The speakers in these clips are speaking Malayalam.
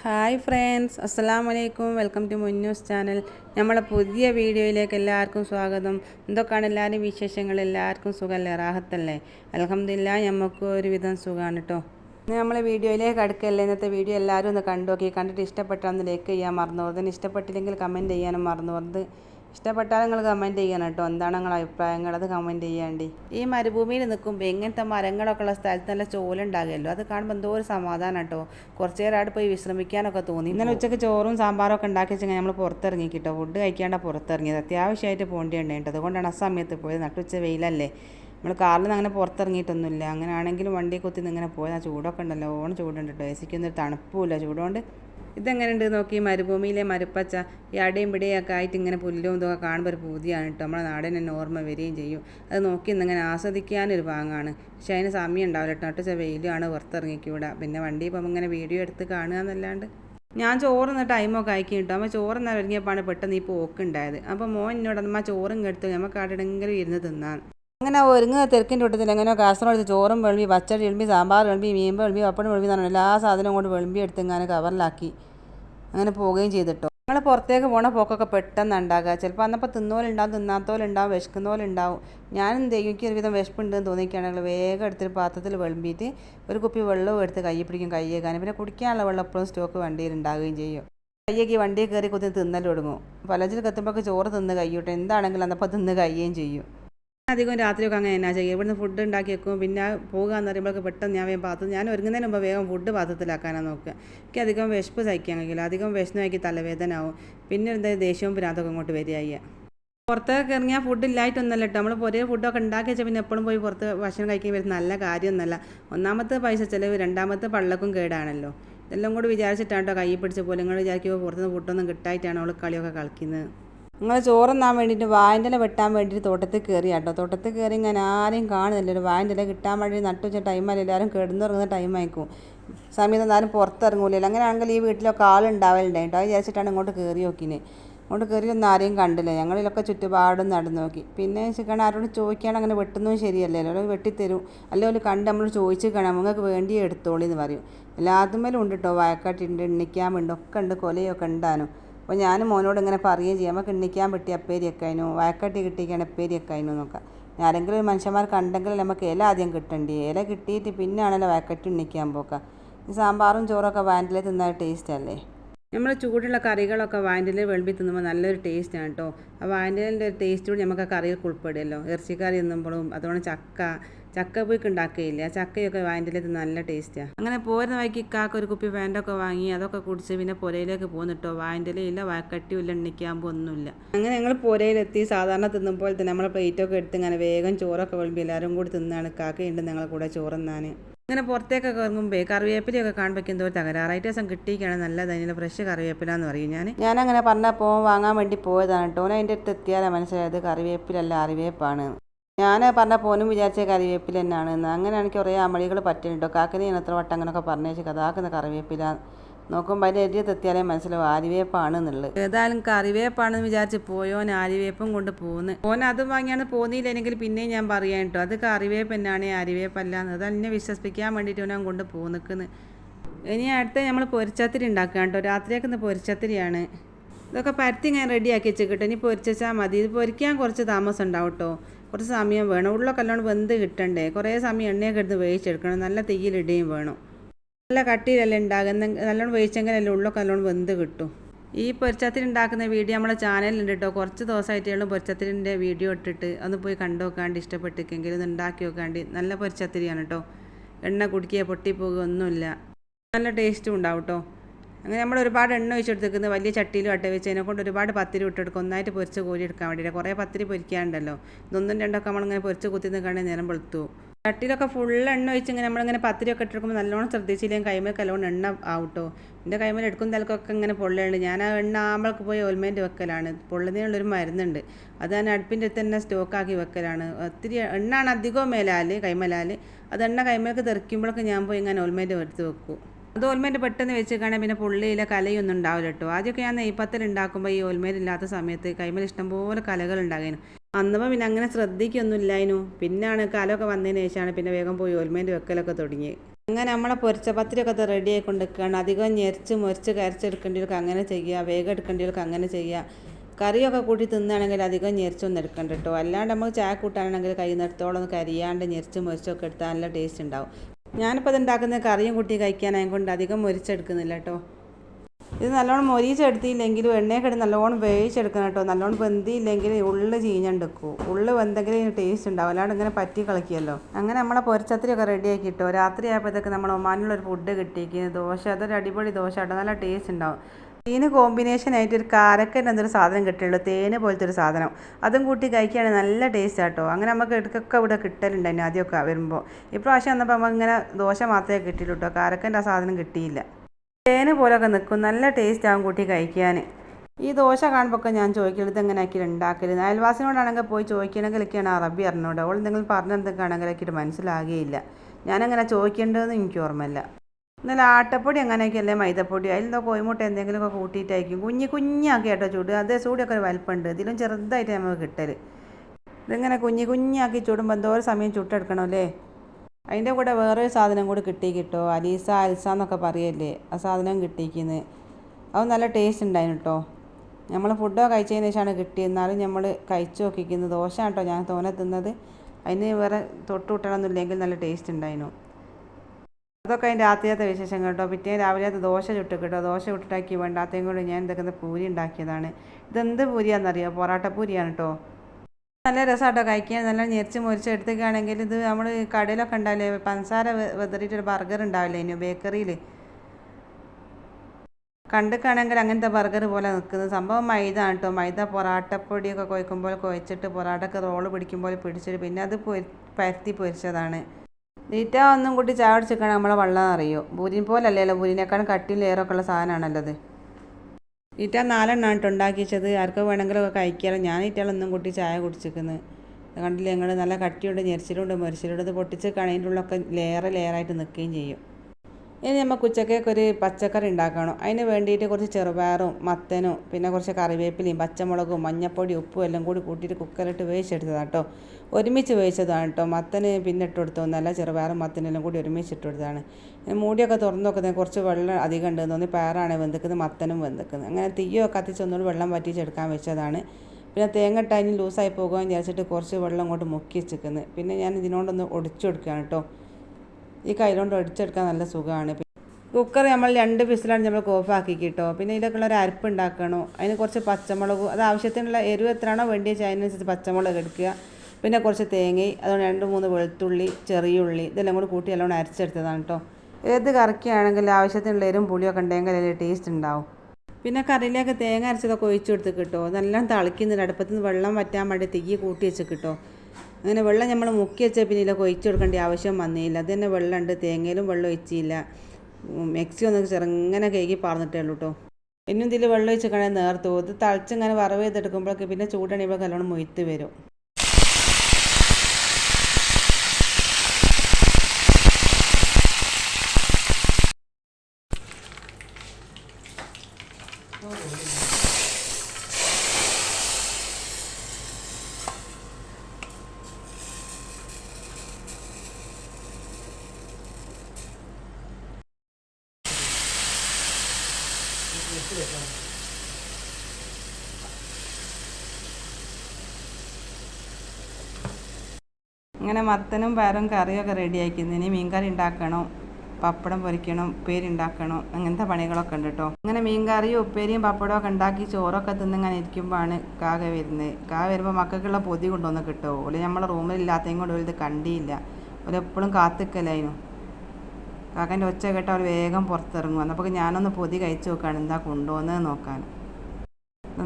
ഹായ് ഫ്രണ്ട്സ് അസ്സാം വലൈക്കും വെൽക്കം ടു മുൻ ന്യൂസ് ചാനൽ. നമ്മളെ പുതിയ വീഡിയോയിലേക്ക് എല്ലാവർക്കും സ്വാഗതം. എന്തൊക്കെയാണ് എല്ലാവരും വിശേഷങ്ങൾ? എല്ലാവർക്കും സുഖമല്ലേ? റാഹത്തല്ലേ? അലഹമില്ല നമുക്ക് ഒരുവിധം സുഖമാണ് കേട്ടോ ഇന്ന് നമ്മളെ വീഡിയോയിലേക്ക് അടുക്കല്ലേ? ഇന്നത്തെ വീഡിയോ എല്ലാവരും ഒന്ന് കണ്ടു നോക്കി. കണ്ടിട്ട് ഇഷ്ടപ്പെട്ടാന്ന് ലൈക്ക് ചെയ്യാൻ മറന്നു പോകുന്നത് ഇഷ്ടപ്പെട്ടില്ലെങ്കിൽ കമന്റ് ചെയ്യാനും മറന്നു പോകുന്നത് ഇഷ്ടപ്പെട്ടാൽ നിങ്ങൾ കമന്റ് ചെയ്യണം കേട്ടോ. എന്താണ് നിങ്ങളുടെ അഭിപ്രായങ്ങൾ? അത് കമന്റ് ചെയ്യാണ്ടി. ഈ മരുഭൂമിയിൽ നിൽക്കുമ്പോൾ എങ്ങനത്തെ മരങ്ങളൊക്കെ ഉള്ള സ്ഥലത്ത് നല്ല ചോലുണ്ടാകുമല്ലോ അത് കാണുമ്പോൾ എന്തോ ഒരു സമാധാനം കേട്ടോ. കുറച്ച് നേരം അവിടെ പോയി വിശ്രമിക്കാനൊക്കെ തോന്നി. ഇന്നലെ ഉച്ചയ്ക്ക് ചോറും സാമ്പാറും ഒക്കെ ഉണ്ടാക്കി വെച്ചാൽ നമ്മൾ പുറത്തിറങ്ങി കിട്ടോ. ഫുഡ് കഴിക്കാണ്ട പുറത്തിറങ്ങിയത്. അത്യാവശ്യമായിട്ട് പോകേണ്ടിയുണ്ട് അതുകൊണ്ടാണ് ആ സമയത്ത് പോയത്. നട്ടുച്ച വെയിലല്ലേ. നമ്മൾ കാറിൽ നിന്ന് അങ്ങനെ പുറത്തിറങ്ങിയിട്ടൊന്നുമില്ല. അങ്ങനെ ആണെങ്കിലും വണ്ടി കുത്തി നിന്ന് ഇങ്ങനെ പോയത് ആ ചൂടൊക്കെ ഉണ്ടല്ലോ. ഓണം ചൂടുണ്ട് കേട്ടോ. എ സിക്കൊന്നും തണുപ്പുമില്ല. ചൂടുകൊണ്ട് ഇതെങ്ങനെയുണ്ട് നോക്കി മരുഭൂമിയിലെ മരുപ്പച്ച? ഈ അടയും പിടിയൊക്കെ ആയിട്ട് ഇങ്ങനെ പുല്ലും ഇതൊക്കെ കാണുമ്പോൾ ഒരു പൂതിയാണ് കേട്ടോ നമ്മുടെ നാടൻ തന്നെ ഓർമ്മ വരികയും ചെയ്യും. അത് നോക്കി ഇന്നിങ്ങനെ ആസ്വദിക്കാനൊരു ഭാഗമാണ് പക്ഷെ അതിന് സമയം ഉണ്ടാവില്ല കേട്ടോ നട്ടുച്ച വെയിലാണ് പുറത്തിറങ്ങിക്കൂടാ പിന്നെ വണ്ടി ഇപ്പം ഇങ്ങനെ വീഡിയോ എടുത്ത് കാണുക എന്നല്ലാണ്ട്. ഞാൻ ചോറ് ചോറുന്ന ടൈമൊക്കെ അയക്കും കിട്ടും അമ്മ ചോറുന്ന ഒരുങ്ങിയപ്പോഴാണ് പെട്ടെന്ന് ഈ പോക്കുണ്ടായത് അപ്പോൾ മോൻ എന്നോട് അമ്മ ചോറും കെടുത്തു നമുക്ക് അവിടെ എങ്കിലും ഇരുന്ന് തിന്നാൻ അങ്ങനെ ഒരുങ്ങുക തിരക്കിന്റെ കൂട്ടത്തിൽ എങ്ങനെയോ കാസർഗോഡ് ചോറും വെളുമ്പി പച്ചടി വെളുമ്പി സാമ്പാർ വെളുമ്പി മീൻ വെളുമ്പി പപ്പടം വെളുമ്പി എന്നാണ് എല്ലാ സാധനവും കൊണ്ട് വെളുമ്പി എടുത്ത് ഇങ്ങനെ കവറിലാക്കി അങ്ങനെ പോവുകയും ചെയ്തിട്ടോ. ഞങ്ങൾ പുറത്തേക്ക് പോണ പോക്കൊക്കെ പെട്ടെന്ന് ഉണ്ടാകുക ചിലപ്പോൾ അന്നപ്പോൾ തിന്നോലുണ്ടാവും തിന്നാത്തോലുണ്ടാവും വിശക്കുന്നോലുണ്ടാവും ഞാൻ എന്ത് ചെയ്യും? എനിക്ക് ഒരുവിധം വിശപ്പുണ്ടെന്ന് തോന്നിക്കുകയാണെങ്കിൽ വേഗം എടുത്തൊരു പാത്രത്തിൽ വെളുമ്പിയിട്ട് ഒരു കുപ്പി വെള്ളവും എടുത്ത് കൈ പിടിക്കും കൈ കഴുകാനും. പിന്നെ കുടിക്കാനുള്ള വെള്ളം എപ്പോഴും സ്റ്റോക്ക് വണ്ടിയിൽ ഉണ്ടാവുകയും ചെയ്യും. കയ്യേക്ക് വണ്ടിയിൽ കയറി കുത്തി തിന്നൽ തുടങ്ങും. പലചരക്ക് കത്തുമ്പോൾ ചോറ് തിന്ന് കഴിയൂട്ടെ എന്താണെങ്കിലും അന്നപ്പോൾ തിന്ന് കഴിയുകയും ചെയ്യും. അധികം രാത്രിയൊക്കെ അങ്ങനെ എന്നാ ചെയ്യും ഇവിടുന്ന് ഫുഡ് ഉണ്ടാക്കി വെക്കും. പിന്നെ പോകുക എന്ന് പറയുമ്പോഴൊക്കെ പെട്ടെന്ന് ഞാൻ വേഗം പാത്രം ഞാൻ ഒരുങ്ങുന്നതിന് മുമ്പ് വേഗം ഫുഡ് പാത്രത്തിലാക്കാനാണ് നോക്കുക. എനിക്ക് അധികം വിശപ്പ് സഹിക്കാൻ അധികം വിശന്ന് നോക്കി തലവേദന ആവും. പിന്നെ എന്താ ദേഷ്യവും പിരാന്തൊക്കെ ഇങ്ങോട്ട് വരിക പുറത്തേക്ക് ഇറങ്ങിയാൽ ഫുഡ് ഇല്ലായിട്ടൊന്നല്ല കേട്ടോ. നമ്മൾ ഒരേ ഫുഡൊക്കെ ഉണ്ടാക്കി വെച്ചാൽ പിന്നെ എപ്പോഴും പോയി പുറത്ത് ഭക്ഷണം കഴിക്കാൻ വരുന്ന നല്ല കാര്യമൊന്നുമല്ല. ഒന്നാമത്തെ പൈസ ചിലവ് രണ്ടാമത്തെ പള്ളക്കും കേടാണല്ലോ. ഇതെല്ലാം കൂടി വിചാരിച്ചിട്ടാണ് കേട്ടോ കൈ പിടിച്ച പോലെ. നിങ്ങൾ വിചാരിക്കുമ്പോൾ പുറത്തുനിന്ന് ഫുഡൊന്നും കിട്ടായിട്ടാണ് അവൾ കളിയൊക്കെ കളിക്കുന്നത്. നിങ്ങൾ ചോറുന്നാൻ വേണ്ടിയിട്ട് വായന്റെ വെട്ടാൻ വേണ്ടിയിട്ട് തോട്ടത്തിൽ കയറി കേട്ടോ തോട്ടത്തിൽ കയറി ഇങ്ങനെ ആരെയും കാണുന്നില്ല. ഒരു വായന്റെ കിട്ടാൻ വേണ്ടി നട്ടു വെച്ച ടൈമല്ല എല്ലാവരും കിടന്നിറങ്ങുന്ന ടൈമായിരിക്കും സമയത്ത് എന്നാലും പുറത്തിറങ്ങൂലല്ലോ. അങ്ങനെയാണെങ്കിൽ ഈ വീട്ടിലൊക്കെ ആളുണ്ടാവലുണ്ടായി കേട്ടോ. അത് വിചാരിച്ചിട്ടാണ് ഇങ്ങോട്ട് കയറി നോക്കിനെ. ഇങ്ങോട്ട് കയറി ഒന്നും ആരെയും കണ്ടില്ല. ഞങ്ങളിലൊക്കെ ചുറ്റുപാടും നടന്നു നോക്കി. പിന്നെ വെച്ചിട്ടാണ് ആരോട് ചോദിക്കുകയാണ് അങ്ങനെ വെട്ടുന്നതും ശരിയല്ലല്ലോ അല്ലെങ്കിൽ വെട്ടിത്തരും. അല്ലെങ്കിൽ ഒരു കണ്ട് നമ്മൾ ചോദിച്ചു കാണാം നിങ്ങൾക്ക് വേണ്ടി എടുത്തോളി എന്ന് പറയും. എല്ലാത്തിന്മേലും ഉണ്ട് കേട്ടോ. വയക്കാട്ടുണ്ട് എണ്ണിക്കാമുണ്ട് ഒക്കെ ഉണ്ട്. കൊലയൊക്കെ ഉണ്ടാനും അപ്പോൾ ഞാൻ മോനോട് ഇങ്ങനെ പറയുകയും ചെയ്യാം. നമുക്ക് എണ്ണിക്കാൻ പറ്റിയ അപ്പേരിയൊക്കെ അതിനു വയക്കട്ടി കിട്ടിക്കാൻ അപ്പേരിയൊക്കെ അതിനു എന്നൊക്കെ. ആരെങ്കിലും ഒരു മനുഷ്യന്മാർ കണ്ടെങ്കിൽ നമുക്ക് ഇല ആദ്യം കിട്ടണ്ടേ? ഇല കിട്ടിയിട്ട് പിന്നെയാണല്ലോ വയക്കട്ടി എണ്ണിക്കാൻ പോക്ക. ഈ സാമ്പാറും ചോറൊക്കെ വാൻഡിൽ തിന്നാൽ ടേസ്റ്റ് അല്ലേ? നമ്മൾ ചൂടുള്ള കറികളൊക്കെ വാൻഡിൽ വിളമ്പി തിന്നുമ്പോൾ നല്ലൊരു ടേസ്റ്റ് ആണ് കേട്ടോ ആ വാൻഡിലിന്റെ ടേസ്റ്റ് കൂടി നമുക്ക് കറിയിൽ ഉൾപ്പെടുമല്ലോ ഇറച്ചിക്കറി തിന്നുമ്പോഴും അതുകൊണ്ട് ചക്ക ചക്ക പോയിക്ക് ഉണ്ടാക്കുകയില്ല ചക്കയൊക്കെ തിന്ന് നല്ല ടേസ്റ്റാണ് അങ്ങനെ പോരുന്ന വഴിക്ക് ഇക്കാക്ക് ഒരു കുപ്പി വേണ്ടൊക്കെ വാങ്ങി അതൊക്കെ കുടിച്ച് പിന്നെ പുരയിലേക്ക് ഇല്ല വഴക്കട്ടിയും ഇല്ല എണ്ണിക്കാകുമ്പോൾ ഒന്നുമില്ല. അങ്ങനെ ഞങ്ങൾ പുരയിലെത്തി സാധാരണ തിന്നുമ്പോൾ തന്നെ നമ്മൾ പ്ലേറ്റൊക്കെ എടുത്ത് ഇങ്ങനെ വേഗം ചോറൊക്കെ വിളമ്പി എല്ലാവരും കൂടി തിന്നാണ്. കാക്കയുണ്ട് ഞങ്ങളെ കൂടെ ചോറുന്നാൻ ഇങ്ങനെ പുറത്തേക്കൊക്കെ ഇറങ്ങുമ്പോൾ കറിവേപ്പിലയൊക്കെ കാണുമ്പോൾ എന്തോ തകരാറായിട്ട് ദിവസം കിട്ടിയിരിക്കുകയാണ്. നല്ല അതിനുള്ള ഫ്രഷ് കറിവേപ്പില എന്ന് പറയും ഞാൻ ഞാനങ്ങനെ പറഞ്ഞപ്പോൾ വാങ്ങാൻ വേണ്ടി പോയതാണ് കേട്ടോ അതിന്റെ അടുത്ത് എത്തിയാലാണ് മനസ്സിലായത്. കറിവേപ്പിലല്ല അറിവേപ്പാണ്. ഞാൻ പറഞ്ഞ പോനും വിചാരിച്ച കറിവേപ്പില തന്നെയാണ് എന്ന്. അങ്ങനെയാണ് കുറേ അമളികൾ പറ്റുന്നുണ്ടോ ഞാൻ എത്ര വട്ടം അങ്ങനെയൊക്കെ പറഞ്ഞു കഥാക്കുന്ന കറിവേപ്പില. നോക്കുമ്പോൾ അതിന്റെ എരിയത്ത് എത്തിയാലേ മനസ്സിലാവും ആര്യവേപ്പാണ് എന്നുള്ളത്. ഏതായാലും കറിവേപ്പാണെന്ന് വിചാരിച്ച് പോയോൻ ആര്യവേപ്പും കൊണ്ട് പോകുന്നു ഓൻ അത് വാങ്ങിയാണ് പോന്നിയില്ലെങ്കിൽ പിന്നെയും ഞാൻ പറയാൻ കേട്ടോ. അത് കറിവേപ്പ് എന്നാണ് ആര്യവേപ്പല്ല എന്നെ. വിശ്വസിപ്പിക്കാൻ വേണ്ടിയിട്ട് ഞാൻ കൊണ്ട് പോന്നിക്കുന്നത് ഇനി അടുത്ത നമ്മൾ പൊരിച്ചത്തിരി ഉണ്ടാക്കുക കേട്ടോ. രാത്രിയൊക്കെ ഇന്ന് പൊരിച്ചത്തിരിയാണ്. ഇതൊക്കെ പരത്തി ഞാൻ റെഡിയാക്കി വെച്ചിട്ട് ഇനി പൊരിച്ചാൽ മതി. ഇത് പൊരിക്കാൻ കുറച്ച് താമസം ഉണ്ടാവും കേട്ടോ. കുറച്ച് സമയം വേണം. ഉള്ളൊക്കെ വെന്ത് കിട്ടണ്ടേ? കുറേ സമയം എണ്ണയൊക്കെ എടുത്ത് വേവിച്ചെടുക്കണം. നല്ല തീയിലിടുകയും വേണം. നല്ല കട്ടിയിലല്ലേ ഉണ്ടാകുന്ന നല്ലോണം വേവിച്ചെങ്കിലല്ലേ ഉള്ളൊക്കെ നല്ലോണം വെന്ത് കിട്ടും. ഈ പൊരിച്ചത്തിൽ ഉണ്ടാക്കുന്ന വീഡിയോ നമ്മളെ ചാനലിലുണ്ട് കേട്ടോ. കുറച്ച് ദിവസമായിട്ടുള്ള പൊരിച്ചത്തിന്റെ വീഡിയോ ഇട്ടിട്ട് ഒന്ന് പോയി കണ്ടു നോക്കാണ്ട് ഇഷ്ടപ്പെട്ടിരിക്കെങ്കിൽ ഒന്ന് ഉണ്ടാക്കി നോക്കാണ്ട് നല്ല പൊരിച്ചത്തിരിയാണ് കേട്ടോ. എണ്ണ കുടിക്കുക പൊട്ടിപ്പോകുക ഒന്നുമില്ല. നല്ല ടേസ്റ്റും ഉണ്ടാവും കേട്ടോ. അങ്ങനെ നമ്മൾ ഒരുപാട് എണ്ണ ഒഴിച്ചെടുത്തേക്കുന്നത് വലിയ ചട്ടിയിലും അട്ട വെച്ച് അതിനെ കൊണ്ട് ഒരുപാട് പത്തിരി ഇട്ടെടുക്കും. ഒന്നായിട്ട് പൊരിച്ച് കോരി എടുക്കാൻ വേണ്ടിയിട്ട്. കുറേ പത്തിരി പൊരിക്കാണ്ടല്ലോ ഇതൊന്നും രണ്ടൊക്കെ നമ്മളിങ്ങനെ പൊരിച്ച് കുത്തി നിൽക്കുകയാണെങ്കിൽ നേരം വെളുത്തു. ചട്ടിയിലൊക്കെ ഫുൾ എണ്ണ ഒഴിച്ച് ഇങ്ങനെ നമ്മളിങ്ങനെ പത്തിരിയൊക്കെ ഇട്ടെടുക്കുമ്പോൾ നല്ലോണം ശ്രദ്ധിച്ചില്ലെങ്കിൽ കൈമേൽ നല്ലോണം എണ്ണ ആവട്ടോ. എന്റെ കൈമേൽ എടുക്കുന്ന തലക്കൊക്കെ ഇങ്ങനെ പൊള്ളുണ്ട് ഞാൻ ആ എണ്ണ ആമ്പൾക്ക് പോയി ഓൽമേന്റ് വെക്കലാണ്. പൊള്ളുന്നതിനുള്ളൊരു മരുന്നുണ്ട്. അത് ഞാൻ അടുപ്പിന്റെ അടുത്ത് തന്നെ സ്റ്റോക്കാക്കി വെക്കലാണ്. ഒത്തിരി എണ്ണാണ് അധികവും മേലാൽ കൈമലാൽ. അത് എണ്ണ കൈമേൽക്ക് തെറിക്കുമ്പോഴൊക്കെ ഞാൻ പോയി ഇങ്ങനെ ഓൽമേന്റ് എടുത്ത് വെക്കും. അത് പെട്ടെന്ന് വെച്ചേക്കാണെങ്കിൽ പിന്നെ പുള്ളിയിലെ കലയൊന്നും ഉണ്ടാവില്ല കേട്ടോ. ആദ്യമൊക്കെ ഞാൻ നെയ്പ്പത്തിൽ ഉണ്ടാക്കുമ്പോൾ ഈ ഓൽമേന്റ് ഇല്ലാത്ത സമയത്ത് കൈമേൽ ഇഷ്ടംപോലെ കലകൾ ഉണ്ടാകാനും അന്നപ്പോൾ പിന്നെ അങ്ങനെ ശ്രദ്ധിക്കൊന്നും ഇല്ലായിരുന്നു പിന്നാണ് കലമൊക്കെ വന്നതിന് ശേഷമാണ് പിന്നെ വേഗം പോയി ഓൽമേന്റ് വെക്കലൊക്കെ തുടങ്ങി. അങ്ങനെ നമ്മളെ പൊരിച്ച പത്തിരിയൊക്കെ റെഡി ആയിക്കൊണ്ട് അധികം ഞെരിച്ച് മുരിച്ച് കരച്ചെടുക്കേണ്ടവർക്ക് അങ്ങനെ ചെയ്യുക വേഗം എടുക്കേണ്ടവർക്ക് അങ്ങനെ ചെയ്യുക കറിയൊക്കെ കൂട്ടി തിന്നുകയാണെങ്കിൽ അധികം ഞെരിച്ചൊന്നും എടുക്കണ്ട കേട്ടോ. അല്ലാണ്ട് നമുക്ക് ചായ കൂട്ടാനാണെങ്കിൽ കൈ നിർത്തോളം ഒന്ന് കരിയാണ്ട് ഞെരിച്ച് മുരിച്ചൊക്കെ എടുത്താൽ നല്ല ടേസ്റ്റ് ഉണ്ടാവും. ഞാനിപ്പോൾ അത് ഉണ്ടാക്കുന്ന കറിയും കൂട്ടി കഴിക്കാനായത് കൊണ്ട് അധികം മൊരിച്ചെടുക്കുന്നില്ല കേട്ടോ. ഇത് നല്ലോണം മൊരിച്ചെടുത്തില്ലെങ്കിലും എണ്ണയൊക്കെ നല്ലോണം വേവിച്ചെടുക്കണം കേട്ടോ. നല്ലോണം വെന്തിയില്ലെങ്കിൽ ഉള്ളു ചീഞ്ഞെടുക്കൂ ഉള്ളു വെന്തെങ്കിലും ടേസ്റ്റ് ഉണ്ടാവും. അല്ലാണ്ട് ഇങ്ങനെ പറ്റി കളിക്കുമല്ലോ അങ്ങനെ നമ്മളെ പൊരിച്ചത്തിരിയൊക്കെ റെഡി ആക്കി കിട്ടും രാത്രി ആയപ്പോഴത്തേക്ക് നമ്മൾ ഒമാനുള്ളൊരു ഫുഡ് കിട്ടിയിരിക്കുന്നത് ദോശ അതൊരു അടിപൊളി ദോശ കേട്ടോ. നല്ല ടേസ്റ്റ് ഉണ്ടാവും. ഇതിന് കോമ്പിനേഷൻ ആയിട്ട് ഒരു കാരക്കന്റെ എന്തൊരു സാധനം കിട്ടുള്ളൂ തേന് പോലത്തെ ഒരു സാധനം. അതും കൂട്ടി കഴിക്കുകയാണെങ്കിൽ നല്ല ടേസ്റ്റ് ആട്ടോ. അങ്ങനെ നമുക്ക് ഇടയ്ക്കൊക്കെ ഇവിടെ കിട്ടലുണ്ടായിരുന്നു ആദ്യമൊക്കെ വരുമ്പോൾ. ഇപ്രാവശ്യം വന്നപ്പോൾ നമുക്ക് ഇങ്ങനെ ദോശ മാത്രമേ കിട്ടിയുള്ളൂ കേട്ടോ. കാരക്കന്റെ ആ സാധനം കിട്ടിയില്ല. തേന് പോലൊക്കെ നിൽക്കും. നല്ല ടേസ്റ്റ് ആകും കൂട്ടി കഴിക്കാൻ. ഈ ദോശ കാണുമ്പോൾ ഞാൻ ചോദിക്കുന്നത് എങ്ങനെ ആക്കി ഉണ്ടാക്കരുത് അയൽവാസിനോടാണെങ്കിൽ പോയി ചോദിക്കണമെങ്കിലൊക്കെയാണ് അറബി അറിഞ്ഞോട്. അവൾ എന്തെങ്കിലും പറഞ്ഞെന്തൊക്കെയാണെങ്കിൽ എനിക്ക് മനസ്സിലാകുകയില്ല ഞാനങ്ങനെ ചോദിക്കേണ്ടതെന്ന് എനിക്ക് ഓർമ്മയില്ല. എന്നാൽ ആട്ടപ്പൊടി അങ്ങനെയൊക്കെയല്ലേ മൈദപ്പൊടി? അതിലെന്തോ കോയിമുട്ട എന്തെങ്കിലുമൊക്കെ കൂട്ടിയിട്ടായിരിക്കും. കുഞ്ഞി കുഞ്ഞാക്കി കേട്ടോ ചൂട്. അതേ ചൂടൊക്കെ ഒരു വലിപ്പമുണ്ട് ഇതിലും ചെറുതായിട്ട് നമുക്ക് കിട്ടൽ ഇതിങ്ങനെ കുഞ്ഞി കുഞ്ഞാക്കി ചൂടുമ്പോൾ എന്തോ ഒരു സമയം ചുട്ടെടുക്കണം അല്ലേ അതിന്റെ കൂടെ വേറൊരു സാധനം കൂടി കിട്ടി കിട്ടോ. അലീസ അൽസ എന്നൊക്കെ പറയല്ലേ? ആ സാധനം കിട്ടിയിരിക്കുന്നത് അത് നല്ല ടേസ്റ്റ് ഉണ്ടായിരുന്നു കേട്ടോ. നമ്മൾ ഫുഡോ കഴിച്ചതിന് ശേഷമാണ് കിട്ടിയത്. എന്നാലും നമ്മൾ കഴിച്ചു നോക്കിക്കുന്നത് ദോശ കേട്ടോ ഞാൻ തോനെ തിന്നത്. അതിന് വേറെ തൊട്ട് വിട്ടണമെന്നില്ലെങ്കിൽ നല്ല ടേസ്റ്റ് ഉണ്ടായിരുന്നു. അതൊക്കെ അതിന്റെ ആദ്യത്തെ വിശേഷം കേട്ടോ. പിറ്റേ രാവിലത്തെ ദോശ ചുട്ട് കേട്ടോ. ദോശ ചുട്ടിട്ടാക്കി വേണ്ടാത്തയും കൂടി ഞാൻ എന്തൊക്കെ പൂരി ഉണ്ടാക്കിയതാണ്. ഇതെന്ത് പൂരിയാണെന്നറിയോ പൊറാട്ട പൂരിയാണ് കേട്ടോ. നല്ല രസമാട്ടോ കഴിക്കാൻ. നല്ല ഞെരിച്ച് മുരിച്ച് എടുത്തേക്കാണെങ്കിൽ ഇത് നമ്മൾ കടയിലൊക്കെ ഉണ്ടാവില്ലേ? പഞ്ചസാര വെതറിയിട്ടൊരു ബർഗർ ഉണ്ടാവില്ലേ ഇനി ബേക്കറിയിൽ കണ്ടിക്കാണെങ്കിൽ അങ്ങനത്തെ ബർഗർ പോലെ നിൽക്കുന്നത്. സംഭവം മൈദ കേട്ടോ. മൈദ പൊറാട്ടപ്പൊടിയൊക്കെ കുഴക്കുമ്പോൾ കുഴച്ചിട്ട് പൊറാട്ടൊക്കെ റോൾ പിടിക്കുമ്പോൾ പിടിച്ചിട്ട് പിന്നെ അത് പൊരി പരത്തി പൊരിച്ചതാണ്. തീറ്റ ഒന്നും കൂട്ടി ചായ അടിച്ചിരിക്കണം നമ്മളെ വെള്ളം അറിയോ? ബൂരിൻ പോലല്ലല്ലോ പൂരിനേക്കാളും കട്ടിയും ലെയറൊക്കെ ഉള്ള സാധനമാണല്ലോ അത് ഈറ്റ നാലെണ്ണം കേട്ടോ ഉണ്ടാക്കിച്ചത് ആർക്ക് വേണമെങ്കിലൊക്കെ കഴിക്കാമല്ലോ ഞാൻ ഈറ്റകളൊന്നും കൂട്ടി ചായ കുടിച്ചിരിക്കുന്നത് കണ്ടില്ല ഞങ്ങൾ നല്ല കട്ടിയുണ്ട് ഞെരിച്ചിലുണ്ട് മെരിച്ചിലുണ്ട്. പൊട്ടിച്ച് കണീന്റെ ഉള്ളൊക്കെ ലെയർ ലെയറായിട്ട് നിൽക്കുകയും ചെയ്യും. ഇനി നമുക്ക് ഉച്ചക്കേക്ക് ഒരു പച്ചക്കറി ഉണ്ടാക്കണം. അതിന് വേണ്ടിയിട്ട് കുറച്ച് ചെറുപയറും മത്തനും പിന്നെ കുറച്ച് കറിവേപ്പിലയും പച്ചമുളകും മഞ്ഞപ്പൊടി ഉപ്പും എല്ലാം കൂടി കൂട്ടിയിട്ട് കുക്കറിട്ട് വേവിച്ചെടുത്തതാണ് കേട്ടോ. ഒരുമിച്ച് വേവിച്ചതാണ് കേട്ടോ. മത്തന് പിന്നെ ഇട്ട് കൊടുത്തൊന്നല്ല ചെറുപയറും മത്തനെല്ലാം കൂടി ഒരുമിച്ച് ഇട്ട് കൊടുത്തതാണ്. മൂടിയൊക്കെ തുറന്ന് നോക്കുന്നത് കുറച്ച് വെള്ളം അധികം ഉണ്ട് തോന്നി പയറാണ് വെന്തിക്കുന്നത് മത്തനും വെന്തിക്കുന്നത് അങ്ങനെ തീയോ കത്തിച്ച് ഒന്നുകൂടി വെള്ളം വറ്റിച്ചെടുക്കാൻ വെച്ചതാണ്. പിന്നെ തേങ്ങ ഇട്ട് അതിന് ലൂസായി പോകുമെന്ന് വിചാരിച്ചിട്ട് കുറച്ച് വെള്ളം അങ്ങോട്ട് മുക്കി വെച്ചിരിക്കുന്നത് പിന്നെ ഞാൻ ഇതിനോടൊന്ന് ഒടിച്ചു കൊടുക്കുകയാണ് കേട്ടോ. ഈ കയ്യിലോണ്ട് ഒടിച്ചെടുക്കാൻ നല്ല സുഖമാണ്. കുക്കർ നമ്മൾ രണ്ട് വിസിലാണ് നമ്മൾ ഓഫാക്കി കിട്ടോ പിന്നെ ഇതിലൊക്കെയുള്ള ഒരു അരപ്പ് ഉണ്ടാക്കണോ. അതിന് കുറച്ച് പച്ചമുളക് അത് ആവശ്യത്തിനുള്ള എരിവ് എത്രയാണോ വേണ്ടി വെച്ചാൽ അതിനനുസരിച്ച് പച്ചമുളക് എടുക്കുക. പിന്നെ കുറച്ച് തേങ്ങ അതുകൊണ്ട് രണ്ട് മൂന്ന് വെളുത്തുള്ളി ചെറിയ ഉള്ളി ഇതെല്ലാം കൂടി കൂട്ടി എല്ലാം അരച്ചെടുത്തതാണ് കേട്ടോ ഏത് കറിക്കാണെങ്കിലും ആവശ്യത്തിനുള്ള എരും പുളിയൊക്കെ ഉണ്ടെങ്കിൽ അതിൽ ടേസ്റ്റ് ഉണ്ടാവും. പിന്നെ കറിയിലേക്ക് തേങ്ങ അരച്ചതൊക്കെ ഒഴിച്ചു കൊടുത്ത് കിട്ടോ. നല്ലോണം തളിക്കുന്നുണ്ട് അടുപ്പത്ത് വെള്ളം വറ്റാൻ വേണ്ടി തീ കൂട്ടി വെച്ച് കിട്ടോ. അങ്ങനെ വെള്ളം നമ്മൾ മുക്കി വെച്ചാൽ പിന്നെ ഇതിലൊക്കെ ഒഴിച്ചു കൊടുക്കേണ്ട ആവശ്യം വന്നില്ല. അത് തന്നെ വെള്ളമുണ്ട്. തേങ്ങയിലും വെള്ളം ഒഴിച്ചില്ല. മിക്സി ഒന്ന് ചെറുങ്ങനെ കഴുകി പറഞ്ഞിട്ടേ ഉള്ളൂ കേട്ടോ ഇന്നും ഇതിൽ വെള്ളം ഒഴിച്ച് കളയാൻ നേർത്തു ഇത് തളിച്ചിങ്ങനെ വറവ് ചെയ്തെടുക്കുമ്പോഴൊക്കെ പിന്നെ ചൂടണിയുമ്പോൾ നല്ലോണം മൊയ്ത്ത് വരും. അങ്ങനെ മത്തനും പയറും കറിയൊക്കെ റെഡിയാക്കി ഇനി മീൻകറി ഉണ്ടാക്കണം പപ്പടം പൊരിക്കണം ഉപ്പേരി ഉണ്ടാക്കണം അങ്ങനത്തെ പണികളൊക്കെ ഉണ്ട് കേട്ടോ അങ്ങനെ മീൻകറിയും ഉപ്പേരിയും പപ്പടവും ഒക്കെ ഉണ്ടാക്കി ചോറൊക്കെ തിന്നിങ്ങനെ ഇരിക്കുമ്പോഴാണ് കാക വരുന്നത്. കാക വരുമ്പോൾ മക്കൾക്കുള്ള പൊതി കൊണ്ടുവന്ന് കിട്ടുമോ ഓൽ നമ്മളെ റൂമിലില്ലാത്തതും കൊണ്ട് ഇത് കണ്ടിയില്ല. ഓലെപ്പോഴും കാത്തിക്കലായിരുന്നു കാക്കന്റെ ഒച്ച കേട്ട അവർ വേഗം പുറത്തിറങ്ങും. എന്നപ്പോൾ ഞാനൊന്ന് പൊതി കഴിച്ചു നോക്കുകയാണ് എന്താ കൊണ്ടുവന്നത് നോക്കാൻ.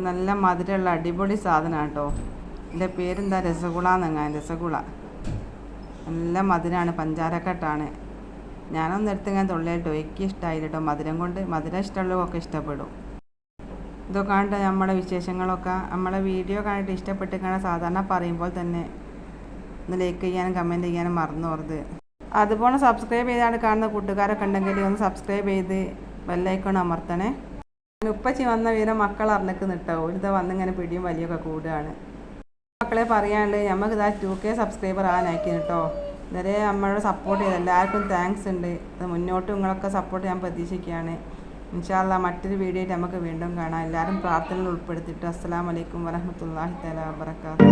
നല്ല മധുരമുള്ള അടിപൊളി സാധനമാണ് കേട്ടോ എന്റെ പേരെന്താ? രസഗുള എന്നങ്ങാൻ. രസഗുള. നല്ല മധുരമാണ് പഞ്ചാരക്കെട്ടാണ്. ഞാനൊന്നും എടുത്ത് ഞാൻ തൊള്ളിയിട്ടോ എനിക്ക് ഇഷ്ടമായില്ല കേട്ടോ മധുരം കൊണ്ട് മധുരം ഇഷ്ടമുള്ളതൊക്കെ ഇഷ്ടപ്പെടും. ഇതൊക്കെ കണ്ട് നമ്മുടെ വിശേഷങ്ങളൊക്കെ? നമ്മളെ വീഡിയോ കണ്ടിട്ട് ഇഷ്ടപ്പെട്ട് കാണാൻ സാധാരണ പറയുമ്പോൾ തന്നെ ഒന്ന് ലൈക്ക് ചെയ്യാനും കമന്റ് ചെയ്യാനും മറന്നു അതുപോലെ സബ്സ്ക്രൈബ് ചെയ്താണ് കാണുന്ന കൂട്ടുകാരൊക്കെ ഉണ്ടെങ്കിൽ ഒന്ന് സബ്സ്ക്രൈബ് ചെയ്ത് ബെല്ലൈക്കൺ അമർത്തണേ. ഉപ്പച്ചി വന്ന വീരം മക്കൾ അറിഞ്ഞിട്ട് നിട്ടോ ഒരു വന്നിങ്ങനെ പിടിയും വലിയൊക്കെ കൂടുകയാണ്. മക്കളെ പറയാണ്ട് നമുക്ക് ഇതാ ടു കെ സബ്സ്ക്രൈബർ ആനാക്കി കേട്ടോ ഇതുവരെ നമ്മളോട് സപ്പോർട്ട് ചെയ്ത് എല്ലാവർക്കും താങ്ക്സ് ഉണ്ട്. മുന്നോട്ടും നിങ്ങളൊക്കെ സപ്പോർട്ട് ഞാൻ പ്രതീക്ഷിക്കുകയാണ്. ഇൻഷാല്ല മറ്റൊരു വീഡിയോ നമുക്ക് വീണ്ടും കാണാം. എല്ലാവരും പ്രാർത്ഥനയിൽ ഉൾപ്പെടുത്തിയിട്ട് അസ്സാം വലൈക്കും വരഹമത്തല്ലാഹി തല വാബർക്കാത്തു